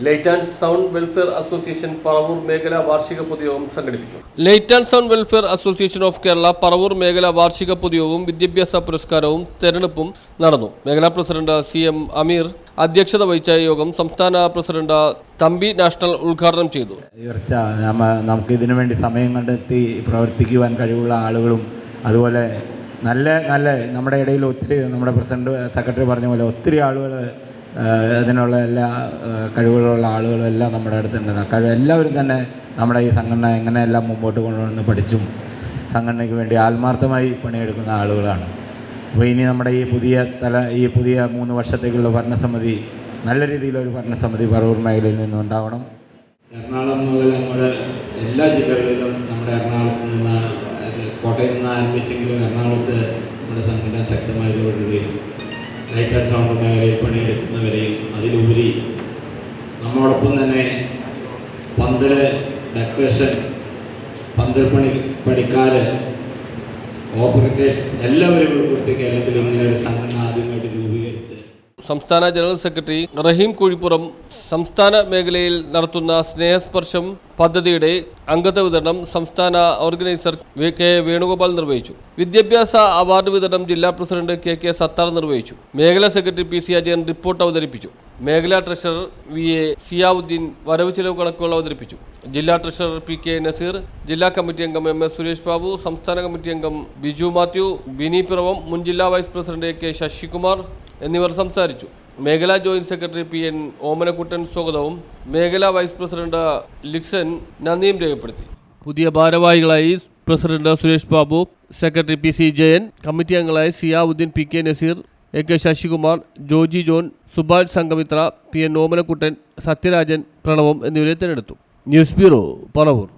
light and sound welfare association Paravur മേഖല വാർഷിക പൊതുയോഗം സംഘടിപ്പിച്ചു light and sound welfare association of Kerala Paravur മേഖല വാർഷിക പൊതുയോഗവും വിദ്യാഭ്യാസ പുരസ്കാരവും തെരഞ്ഞെടുപ്പും നടന്നു മേഖലാ പ്രസിഡന്റ് സി എം അമീർ അധ്യക്ഷത വഹിച്ച യോഗം സംസ്ഥാന പ്രസിഡന്റ് തമ്പി നാഷണൽ ഉദ്ഘാടനം ചെയ്തു. നമുക്ക് ഇതിനു വേണ്ടി സമയം കണ്ടെത്തി പ്രവർത്തിക്കുവാൻ കഴിവുള്ള ആളുകളും അതുപോലെ നല്ല നല്ല നമ്മുടെ ഇടയിൽ ഒത്തിരി നമ്മുടെ പ്രസിഡന്റ് സെക്രട്ടറി പറഞ്ഞ പോലെ ഒത്തിരി ആളുകൾ അതിനുള്ള എല്ലാ കഴിവുകളുള്ള ആളുകളും എല്ലാം നമ്മുടെ അടുത്തുണ്ട് കഴിവ് എല്ലാവരും തന്നെ നമ്മുടെ ഈ സംഘടന എങ്ങനെയെല്ലാം മുമ്പോട്ട് കൊണ്ടുവന്ന് പഠിച്ചും സംഘടനയ്ക്ക് വേണ്ടി ആത്മാർത്ഥമായി പണിയെടുക്കുന്ന ആളുകളാണ്. അപ്പോൾ ഇനി നമ്മുടെ ഈ പുതിയ തല ഈ പുതിയ മൂന്ന് വർഷത്തേക്കുള്ള ഭരണസമിതി നല്ല രീതിയിലൊരു ഭരണസമിതി പറവൂർ മേഖലയിൽ നിന്നുണ്ടാവണം. എറണാകുളം മുതൽ നമ്മുടെ എല്ലാ ജില്ലകളിലും നമ്മുടെ എറണാകുളത്ത് നിന്ന് കോട്ടയത്ത് നിന്ന് ആരംഭിച്ചെങ്കിലും എറണാകുളത്ത് നമ്മുടെ സംഘടന ശക്തമായി ശക്തമായതോടുകൂടി ലൈറ്റ് ആൻഡ് സൗണ്ട് മേഖലയിൽ പണിയെടുക്കുന്നവരെയും അതിലുപരി നമ്മോടൊപ്പം തന്നെ പന്തൽ ഡെക്കറേഷൻ പന്തൽ പണി പണിക്കാർ ഓപ്പറേറ്റേഴ്സ് എല്ലാവരും ഉൾപ്പെടുത്തി കേരളത്തിൽ ഇങ്ങനെ ഒരു രൂപീകരിച്ച് സംസ്ഥാന ജനറൽ സെക്രട്ടറി റഹീം കുഴിപ്പുറം സംസ്ഥാന മേഖലയിൽ നടത്തുന്ന സ്നേഹസ്പർശം പദ്ധതിയുടെ അംഗത്വ വിതരണം സംസ്ഥാന ഓർഗനൈസർ കെ വേണുഗോപാൽ നിർവഹിച്ചു. വിദ്യാഭ്യാസ അവാർഡ് വിതരണം ജില്ലാ പ്രസിഡന്റ് കെ കെ സത്താർ നിർവഹിച്ചു. മേഖലാ secretary P C Ajayan report അവതരിപ്പിച്ചു. മേഖലാ ട്രഷറർ വി എ സിയാവുദ്ദീൻ വരവ് ചെലവ് കണക്കുകൾ അവതരിപ്പിച്ചു. ജില്ലാ ട്രഷറർ പി കെ നസീർ ജില്ലാ കമ്മിറ്റി അംഗം എം എസ് സുരേഷ് ബാബു സംസ്ഥാന കമ്മിറ്റി അംഗം ബിജു മാത്യു ബിനി പിറവം മുൻ ജില്ലാ വൈസ് പ്രസിഡന്റ് കെ ശശികുമാർ എന്നിവർ സംസാരിച്ചു. മേഖലാ joint secretary P N Omanakuttan സ്വാഗതവും മേഖലാ വൈസ് പ്രസിഡന്റ് ലിക്സൻ നന്ദിയും രേഖപ്പെടുത്തി. പുതിയ ഭാരവാഹികളായി president Suresh Babu secretary P C Jayan committee അംഗങ്ങളായി Ziyauddin P K Nazeer A K Sasikumar Joji John Subhash Sangamithra P N Omanakuttan Sathyarajan Pranavam എന്നിവരെ തിരഞ്ഞെടുത്തു. News bureau Paravur.